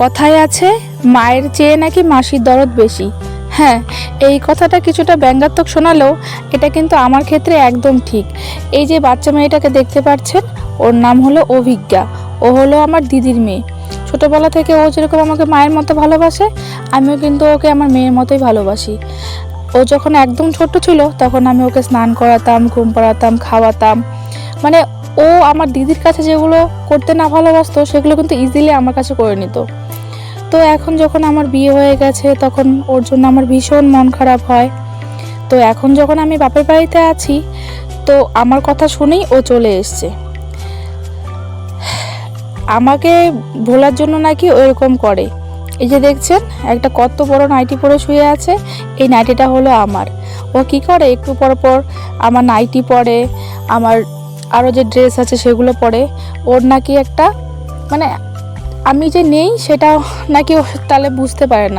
কথায় আছে, মায়ের চেয়ে নাকি মাসির দরদ বেশি। হ্যাঁ এই কথাটা কিছুটা ব্যঙ্গাত্মক শোনালেও এটা কিন্তু আমার ক্ষেত্রে একদম ঠিক। এই যে বাচ্চা মেয়েটাকে দেখতে পাচ্ছেন, ওর নাম হলো অভিজ্ঞা। ও হলো আমার দিদির মেয়ে। ছোটোবেলা থেকে ও যেরকম আমাকে মায়ের মতো ভালোবাসে, আমিও কিন্তু ওকে আমার মেয়ের মতোই ভালোবাসি। ও যখন একদম ছোট ছিল, তখন আমি ওকে স্নান করাতাম, ঘুম পাড়াতাম, খাওয়াতাম। মানে ও আমার দিদির কাছে যেগুলো করতে না ভালোবাসতো, সেগুলো কিন্তু ইজিলি আমার কাছে করে নিত। তো এখন যখন আমার বিয়ে হয়ে গেছে, তখন ওর জন্য আমার ভীষণ মন খারাপ হয়। তো এখন যখন আমি বাপের বাড়িতে আছি, তো আমার কথা শুনেই ও চলে এসছে। আমাকে ভোলার জন্য নাকি ওইরকম করে। এই যে দেখছেন, একটা কত বড় নাইটি পরে শুয়ে আছে, এই নাইটিটা হলো আমার। ও কি করে? একটু পর পর আমার নাইটি পরে, আমার আরও যে ড্রেস আছে সেগুলো পরে। ওর নাকি একটা মানে আমি যে নেই সেটা নাকি তাহলে বুঝতে পারে না।